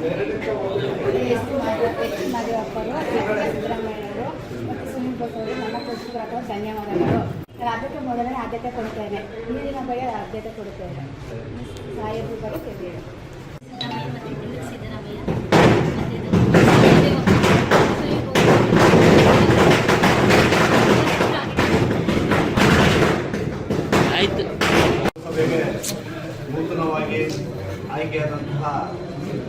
ಧೈರ್ಯ ಸಿದ್ದರಾಮಯ್ಯವರು ಮತ್ತು ಸುನೀಲ್ ಬೋಸ್ ಅವರು ನನ್ನ ಪುಸ್ತಕ ಧನ್ಯವಾದಗಳು ಅದಕ್ಕೆ ಮೊದಲನೇ ಆದ್ಯತೆ ಕೊಡುತ್ತೇನೆ ನೀರಿನ ಬಗ್ಗೆ ಆದ್ಯತೆ ಕೊಡುತ್ತೇನೆ ಸಾಹೇಬ್ರ ಬಗ್ಗೆ ತಿಳಿಯಿರಿ ಆಯ್ತು ನೂತನವಾಗಿ ಆಯ್ಕೆಯಾದಂತಹ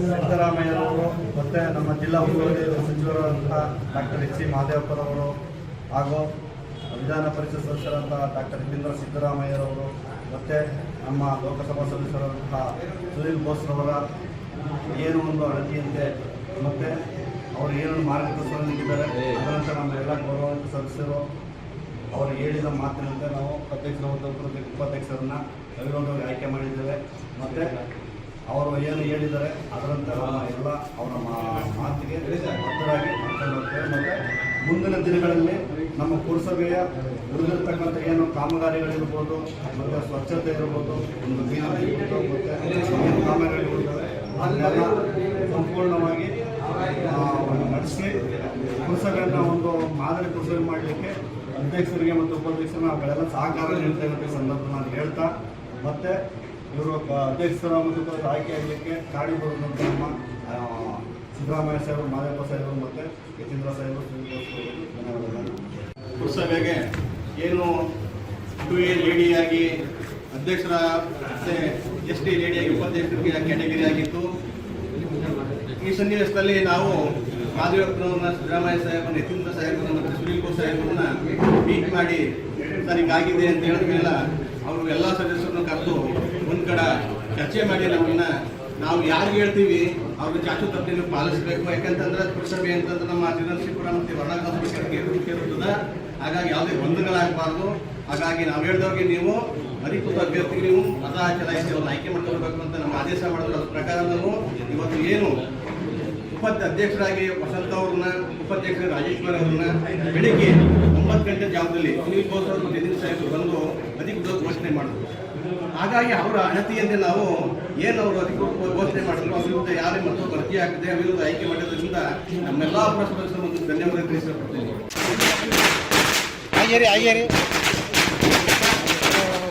ಸಿದ್ದರಾಮಯ್ಯರವರು ಮತ್ತು ನಮ್ಮ ಜಿಲ್ಲಾ ಉಸ್ತುವಾರಿ ಸಚಿವರಾದಂತಹ ಡಾಕ್ಟರ್ ಎಚ್ ಸಿ ಮಹದೇವಪ್ಪರವರು ಹಾಗೂ ವಿಧಾನ ಪರಿಷತ್ ಸದಸ್ಯರಾದಂತಹ ಡಾಕ್ಟರ್ ಯತೀಂದ್ರ ಸಿದ್ದರಾಮಯ್ಯರವರು ಮತ್ತು ನಮ್ಮ ಲೋಕಸಭಾ ಸದಸ್ಯರಾದಂತಹ ಸುನೀಲ್ ಬೋಸ್ರವರ ಏನು ಒಂದು ಅಳತಿಯಂತೆ ಮತ್ತು ಅವರು ಏನೊಂದು ಮಾರ್ಗದರ್ಶನ ನೀಡಿದ್ದಾರೆ, ಅದರಂತೆ ನಮ್ಮ ಎಲ್ಲ ಗೌರವಾನ್ವಿತ ಸದಸ್ಯರು ಅವರು ಹೇಳಿದ ಮಾತಿನಂತೆ ನಾವು ಅಧ್ಯಕ್ಷರ ಪ್ರತಿ ಉಪಾಧ್ಯಕ್ಷರನ್ನ ಅವಿರೋಧವಾಗಿ ಆಯ್ಕೆ ಮಾಡಿದ್ದೇವೆ. ಮತ್ತು ಅವರು ಏನು ಹೇಳಿದ್ದಾರೆ ಅದರಂತೆ ಎಲ್ಲ ಅವರ ಮಾತಿಗೆ ಬದ್ಧರಾಗಿ ಮತ್ತೆ ಮುಂದಿನ ದಿನಗಳಲ್ಲಿ ನಮ್ಮ ಪುರಸಭೆಯ ಉಳಿದಿರ್ತಕ್ಕಂಥ ಏನು ಕಾಮಗಾರಿಗಳಿರ್ಬೋದು, ಮತ್ತೆ ಸ್ವಚ್ಛತೆ ಇರ್ಬೋದು, ಒಂದು ಏನು ಕಾಮಗಾರಿಗಳಿರ್ತವೆ ಸಂಪೂರ್ಣವಾಗಿ ನಡೆಸಿ ಪುರಸಭೆಯನ್ನು ಒಂದು ಮಾದರಿ ಪುರಸಭೆ ಮಾಡಲಿಕ್ಕೆ ಅಧ್ಯಕ್ಷರಿಗೆ ಮತ್ತು ಉಪಾಧ್ಯಕ್ಷರು ನಾವುಗಳೆಲ್ಲ ಸಹಕಾರ ನೀಡ್ತಾ ಇರೋ ಸಂದರ್ಭ ನಾನು ಹೇಳ್ತಾ, ಮತ್ತೆ ಇವರು ಅಧ್ಯಕ್ಷರ ಮತ್ತು ಉಪಾಧ್ಯಕ್ಷರ ಆಯ್ಕೆ ಆಗಲಿಕ್ಕೆ ಕಾಡಿಬರುವಂಥ ನಮ್ಮ ಆ, ಸಿದ್ದರಾಮಯ್ಯ ಸಾಹೇಬರು ಮಾದೇಪ್ಪ ಸಾಹೇಬರು ಮತ್ತು ಯತೀಂದ್ರ ಸಾಹೇಬರು ಧನ್ಯವಾದಗಳು. ಪುರಸಭೆಗೆ ಏನು ಟು ಎ ಲೇಡಿಯಾಗಿ ಅಧ್ಯಕ್ಷರ ಎಸ್ ಟಿ ಲೇಡಿಯಾಗಿ ಉಪಾಧ್ಯಕ್ಷರಿಗೆ ಕ್ಯಾಟಗರಿ ಆಗಿತ್ತು. ಈ ಸನ್ನಿವೇಶದಲ್ಲಿ ನಾವು ಮಾಧವಪ್ಪನವ್ರನ್ನ ಸಿದ್ದರಾಮಯ್ಯ ಸಾಹೇಬರನ್ನ ಯತೀಂದ್ರ ಸಾಹೇಬರನ್ನ ಮತ್ತು ಸುನೀಲ್ ಕೋ ಸಾಹೇಬರನ್ನ ಮೀಟ್ ಮಾಡಿ ಸರ್ ಹಿಂಗಾಗಿದೆ ಅಂತ ಹೇಳಿದ್ಮೇಲೆ ಅವರು ಎಲ್ಲ ಸದಸ್ಯರನ್ನು ಕರೆದು ಕಡೆ ಚರ್ಚೆ ಮಾಡಿ ನಮ್ಮನ್ನ. ನಾವು ಯಾರಿಗೆ ಹೇಳ್ತೀವಿ? ಅವ್ರ ಚಾಚು ತಪ್ಪಿನ ಪಾಲಿಸಬೇಕು. ಯಾಕಂತಂದ್ರೆ ಪುರಸಭೆ ಅಂತಂದ್ರೆ ನಮ್ಮ ಶ್ರೀರಂಗಪುರ ಮತ್ತು ಮತ್ತೆ ಇರುತ್ತದೆ. ಹಾಗಾಗಿ ಯಾವುದೇ ಗೊಂದಲಗಳಾಗಬಾರ್ದು. ಹಾಗಾಗಿ ನಾವು ಹೇಳಿದವ್ರಿಗೆ ನೀವು ಅಧಿಕೃತ ಅಭ್ಯರ್ಥಿಗೆ ನೀವು ಮತ ಚಲಾಯಿಸಿ ಅವ್ರನ್ನ ಆಯ್ಕೆ ಮಾಡ್ಕೊಳ್ಬೇಕು ಅಂತ ನಮ್ಮ ಆದೇಶ ಮಾಡಿದ್ರು. ಅದ್ರ ಪ್ರಕಾರ ನಾವು ಇವತ್ತು ಏನು ಉಪಾಧ್ಯ ಅಧ್ಯಕ್ಷರಾಗಿ ವಸಂತ ಅವ್ರನ್ನ ಉಪಾಧ್ಯಕ್ಷರಾಗಿ ರಾಜೇಶ್ವರ ಅವ್ರನ್ನ ಬೆಳಿಗ್ಗೆ ಒಂಬತ್ತು ಗಂಟೆ ಜಾಗದಲ್ಲಿ ಸುನೀಲ್ ಬೋಸ್ ಅವರು ನಿತಿನ್ ಸಾಹೇಬ್ ಬಂದು ಅಧಿಕೃತ ಘೋಷಣೆ ಮಾಡಿದ್ರು. ಹಾಗಾಗಿ ಅವರ ಅಣತಿಯಂತೆ ನಾವು ಏನು ಅವರು ಅಧಿಕೃತ ಘೋಷಣೆ ಮಾಡಿದ್ರು ಅವ್ರ ವಿರುದ್ಧ ಯಾರೇ ಮತ್ತು ಭರ್ತಿ ಆಗಿದೆ ಅವ್ರ ವಿರುದ್ಧ ಆಯ್ಕೆ ಮಾಡಿದ್ರಿಂದ ನಮ್ಮೆಲ್ಲ ಸದಸ್ಯರು ಒಂದು ಧನ್ಯವಾದ ತಿಳಿಸಲ್ಪಡ್ತೀನಿ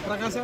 ಪ್ರಕಾಶ?